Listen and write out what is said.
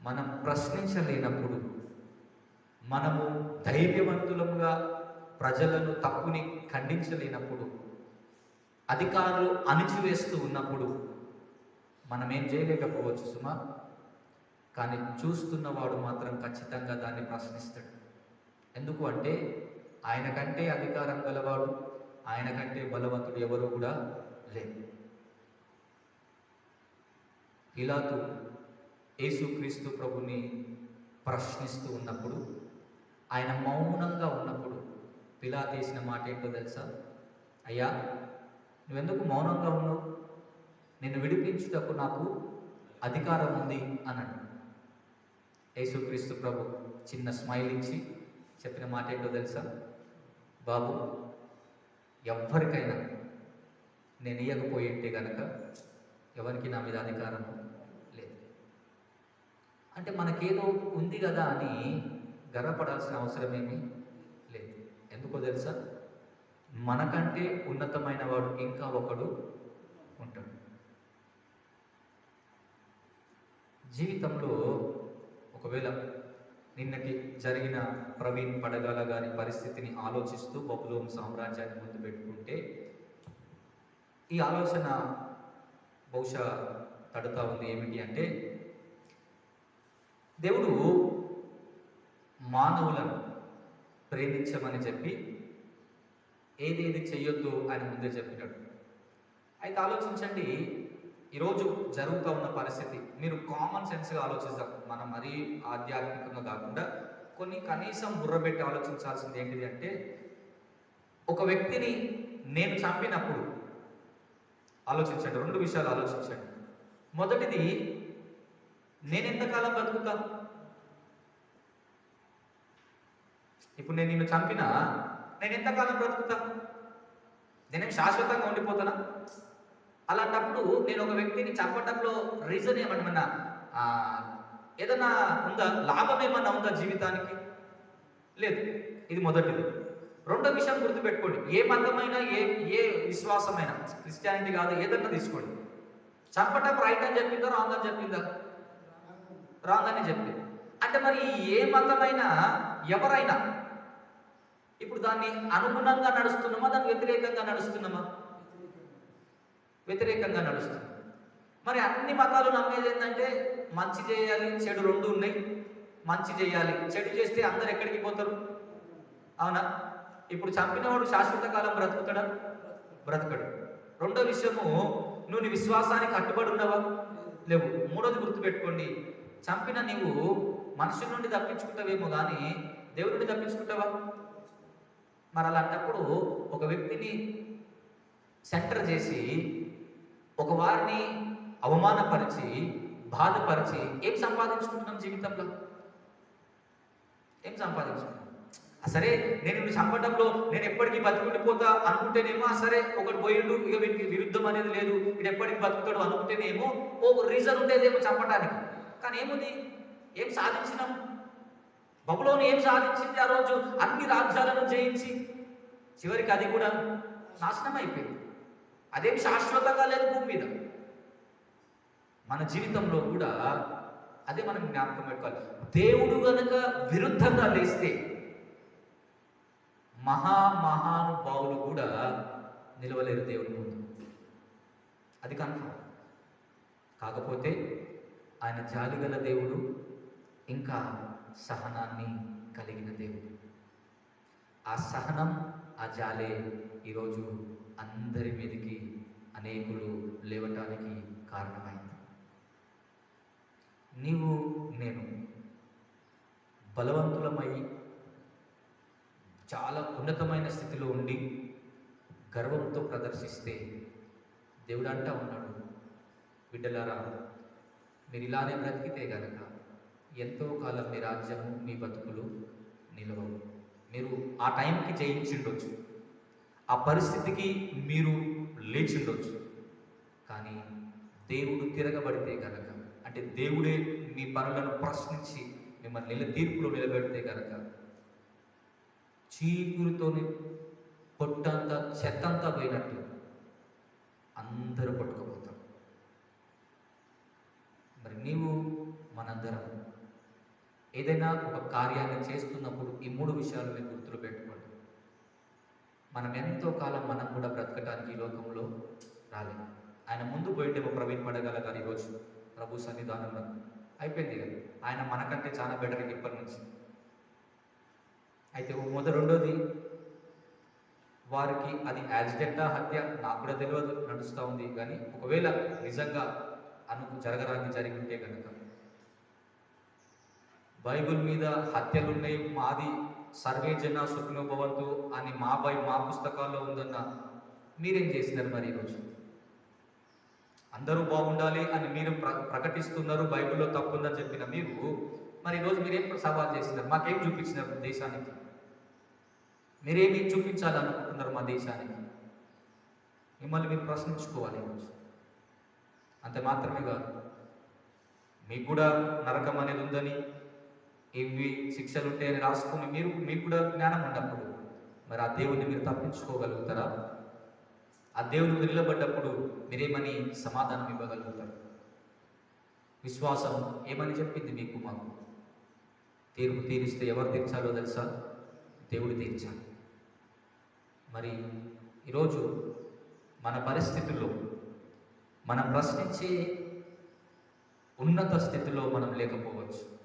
మనం ప్రశ్నించలేనప్పుడు మనము ధైర్యవంతులముగా ప్రజలను తప్పుని ఖండించలేనప్పుడు అధికారులు అణిచివేస్తూ ఉన్నప్పుడు మనం ఏం చేయలేకపోవచ్చు సుమా? కానీ చూస్తున్నవాడు మాత్రం ఖచ్చితంగా దాన్ని ప్రశ్నిస్తాడు. ఎందుకు అంటే ఆయన కంటే అధికారం గలవాడు ఆయన కంటే బలవంతుడు ఎవరు కూడా లేదు పిలాతు యేసుక్రీస్తు ప్రభుని ప్రశ్నిస్తూ ఉన్నప్పుడు ఆయన మౌనంగా ఉన్నప్పుడు పిలా తీసిన మాట ఏంటో తెలుసా? అయ్యా నువ్వెందుకు మౌనంగా ఉన్నావు? నిన్ను విడిపించుటకు నాకు అధికారం ఉంది అన్నాడు. యేసుక్రీస్తు ప్రభు చిన్న స్మైల్ ఇచ్చి చెప్పిన మాట ఏంటో తెలుసా? బాబు ఎవ్వరికైనా నేను ఇయ్యకపోయింటే కనుక ఎవరికి నా మీద అధికారం అంటే మనకేదో ఉంది కదా అని గర్వపడాల్సిన అవసరం ఏమీ లేదు. ఎందుకో తెలుసా? మనకంటే ఉన్నతమైన వాడు ఇంకా ఒకడు ఉంటాడు. జీవితంలో ఒకవేళ నిన్నటి జరిగిన ప్రవీణ్ పడగల గారి పరిస్థితిని ఆలోచిస్తూ బబులోం సామ్రాజ్యాన్ని ముందు పెట్టుకుంటే ఈ ఆలోచన బహుశా తడుతా ఉంది. ఏమిటి అంటే దేవుడు మానవులను ప్రేమించమని చెప్పి ఏదేది చెయ్యొద్దు ఆయన ముందే చెప్పినాడు. అయితే ఆలోచించండి ఈరోజు జరుగుతూ ఉన్న పరిస్థితి మీరు కామన్ సెన్స్గా ఆలోచిస్తాం మనం మరీ ఆధ్యాత్మికంగా కాకుండా కొన్ని కనీసం బుర్రబెట్టి ఆలోచించాల్సింది ఏంటిది అంటే ఒక వ్యక్తిని నేను చంపినప్పుడు ఆలోచించండి రెండు విషయాలు ఆలోచించండి. మొదటిది నేను ఎంతకాలం బతుకుతా? ఇప్పుడు నేను నిన్ను చంపినా? నేను ఎంతకాలం బ్రతుకుతా నేనేం శాశ్వతంగా ఉండిపోతానా అలాంటప్పుడు నేను ఒక వ్యక్తిని చంపటంలో రీజన్ ఏమన్నా ఏదన్నా ఏదైనా ఉందా? లాభం ఏమన్నా ఉందా జీవితానికి? లేదు. ఇది మొదటిది. రెండో విషయం గుర్తుపెట్టుకోండి. ఏ మతమైనా ఏ ఏ విశ్వాసమైనా క్రిస్టియానిటీ కాదు ఏదన్నా తీసుకోండి. చంపటం రైట్ అని చెప్పిందా రాంగ్ అని చెప్పిందా? రాదని చెప్పి. చెప్పింది అంటే మరి ఏ మతమైనా ఎవరైనా ఇప్పుడు దాన్ని అనుగుణంగా నడుస్తున్నామా? దాన్ని వ్యతిరేకంగా నడుస్తున్నామా? వ్యతిరేకంగా నడుస్తుంది మరి అన్ని మతాలు నమ్మేది ఏంటంటే మంచి చేయాలి చెడు రెండు ఉన్నాయి. మంచి చేయాలి చెడు చేస్తే అందరు ఎక్కడికి పోతారు? అవునా? ఇప్పుడు చంపినవాడు శాశ్వత కాలం బ్రతుకుతాడా? బ్రతకడు. రెండో విషయము నువ్వు నీ విశ్వాసానికి కట్టుబడి ఉన్నావా? లేవు. మూడోది గుర్తుపెట్టుకోండి. చంపిన నీవు మనుషుల నుండి తప్పించుకుంటావేమో కానీ దేవుడి నుండి తప్పించుకుంటావా? మరి అలాంటప్పుడు ఒక వ్యక్తిని సెంటర్ చేసి ఒక వారిని అవమానపరిచి బాధపరిచి ఏం సంపాదించుకుంటున్నాం జీవితంలో? ఏం సంపాదించుకుంటున్నాం? సరే నేను నిన్ను చంపడంలో నేను ఎప్పటికీ బతుకుండిపోతా అనుకుంటేనేమో సరే ఒకటి పోయిండు ఇక వీటికి విరుద్ధం అనేది లేదు. వీడు ఎప్పటికీ బతుకుతాడు అనుకుంటేనేమో ఒక రీజన్ ఉండేదేమో చంపడానికి కానీ ఏముంది ఏం సాధించినాం? బబులోని ఏం సాధించింది ఆ రోజు? అన్ని రాజ్యాలను జయించి చివరికి అది కూడా నాశనం అయిపోయింది. అదేం శాశ్వతంగా లేదు భూమి మీద. మన జీవితంలో కూడా అదే మనం జ్ఞాపకం పెట్టుకోవాలి. దేవుడు గనక విరుద్ధంగా లేస్తే మహా మహానుభావులు కూడా నిలవలేరు దేవుడి ముందు. అది కన్ఫర్మ్ కాకపోతే ఆయన జాలిగల దేవుడు ఇంకా సహనాన్ని కలిగిన దేవుడు. ఆ సహనం ఆ జాలే ఈరోజు అందరి మీదకి అనేకులు లేవటానికి కారణమైంది. నీవు నేను బలవంతులమై చాలా ఉన్నతమైన స్థితిలో ఉండి గర్వంతో ప్రదర్శిస్తే దేవుడు అంటా ఉన్నాడు బిడ్డలారా మీరు ఇలానే బ్రతికితే గనక ఎంతో కాలం మీ రాజ్యము మీ బతుకులు నిలవవు. మీరు ఆ టైంకి జయించిండొచ్చు. ఆ పరిస్థితికి మీరు లేచిండొచ్చు. కానీ దేవుడు తిరగబడితే గనక అంటే దేవుడే మీ పనులను ప్రశ్నించి మిమ్మల్ని నిల తీర్పులో నిలబెడితే గనక చీపురుతోని పొట్టంతా చెత్తంతా పోయినట్టు అందరూ పట్టుకుపోతారు. నీవు మనందరం. ఏదైనా ఒక కార్యాన్ని చేస్తున్నప్పుడు ఈ మూడు విషయాలు మీరు గుర్తులు పెట్టుకోండి. మనం ఎంతో కాలం మనం కూడా బ్రతకటానికి ఈ లోకంలో రాలేదు ఆయన ముందు పోయింటేమో ప్రవీణ్ పడగల ఈరోజు ప్రభు సన్నిధానంలో అయిపోయింది కదా? ఆయన మనకంటే చాలా బెటర్ ఇప్పటి నుంచి. అయితే మొదటి రెండోది వారికి అది యాక్సిడెంటా హత్య నాకు కూడా తెలియదు నడుస్తూ ఉంది. కానీ ఒకవేళ నిజంగా అను జరగరాని జరిగి ఉంటే కనుక బైబిల్ మీద హత్యలు ఉన్నాయి మాది సర్వే జన సుఖనుభవంతు అని మా బై మా పుస్తకాల్లో ఉందన్న మీరేం చేసినారు మరి ఈరోజు అందరూ బాగుండాలి అని మీరు ప్ర ప్రకటిస్తున్నారు బైబిల్లో తప్పుందని చెప్పిన మీరు మరి ఈరోజు మీరేం సవాల్ చేసినారు? మాకేం చూపించినారు దేశానికి? మీరేమి చూపించాలనుకుంటున్నారు మా దేశానికి? మిమ్మల్ని మీరు ప్రశ్నించుకోవాలి ఈరోజు అంత మాత్రమే కాదు. మీకు కూడా నరకం అనేది ఉందని ఇవి శిక్షలు ఉంటాయని రాసుకుని మీరు మీకు కూడా జ్ఞానం ఉన్నప్పుడు మరి ఆ దేవుడిని మీరు తప్పించుకోగలుగుతారా? ఆ దేవుని మీద నిలబడ్డప్పుడు మీరేమని సమాధానం ఇవ్వగలుగుతారు? విశ్వాసం ఏమని చెప్పింది మీకు మాకు? తీర్పు తీరిస్తే ఎవరు తీర్చాలో తెలుసా? దేవుడు తీర్చాలి. మరి ఈరోజు మన పరిస్థితుల్లో మనం ప్రశ్నించి ఉన్నత స్థితిలో మనం లేకపోవచ్చు.